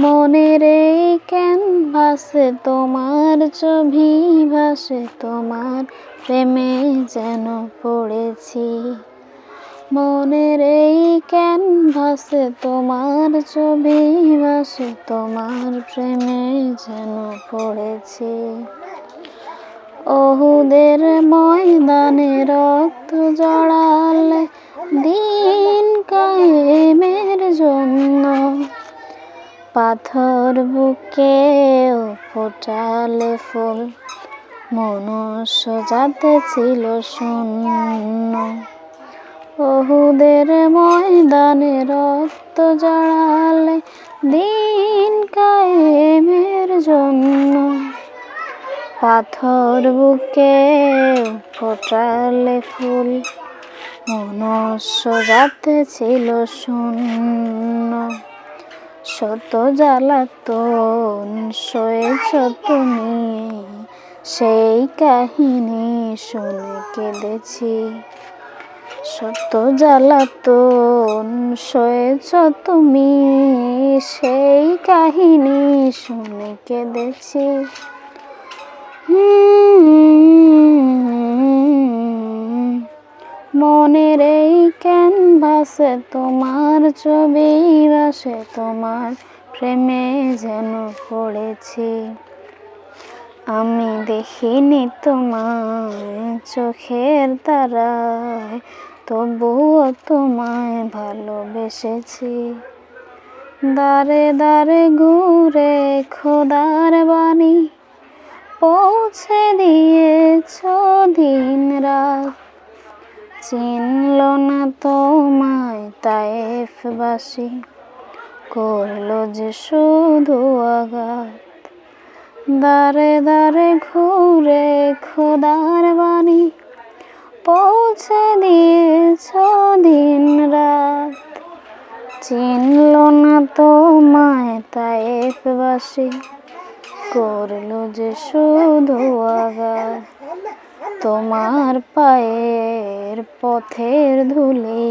মনের এই ক্যানভাসে তোমার ছবি ভাসে, তোমার প্রেমে যেন পড়েছি। মনের এই ক্যানভাসে তোমার ছবি ভাসে, তোমার প্রেমে যেন পড়েছি। ওহুদের ময়দানে রক্ত জড়ালে দিন কায়েমের জন্য পাথর বুকেও ফোটালে ফুল। মনুষ্য যাতে ছিল শূন্য। ওহুদের ময়দানে রক্ত জড়ালে দিন কায়েমের জন্য। পাথর বুকে ফোটালে ফুল। মনুষ্য যাতে ছিল শূন্য। শত জ্বালাতন সয়েছ তুমি। সেই কাহিনী শুনে কেঁদেছি। শত জ্বালাতন সয়েছ তুমি। সেই কাহিনী শুনে কেঁদেছি। মনের ক্যানভাসে তোমার ছবি বাসে তোমার প্রেমে যেন পড়েছি। আমি দেখিনি তোমায় চোখের তারায়, তবুও তোমায় ভালোবেসেছি। দারে দারে ঘুরে খোদার বাণী পৌঁছে দিয়েছ দিন রাত চিনল না তোমায় তায়েফবাসী করল যে শুধু আঘাত। দারে দারে ঘুরে খোদার বাণী পৌঁছে দিয়েছ দিন রাত। চিনল না তো তোমায় তায়েফবাসী করল যে শুধু আঘাত। তোমার পায়ের পথের ধুলে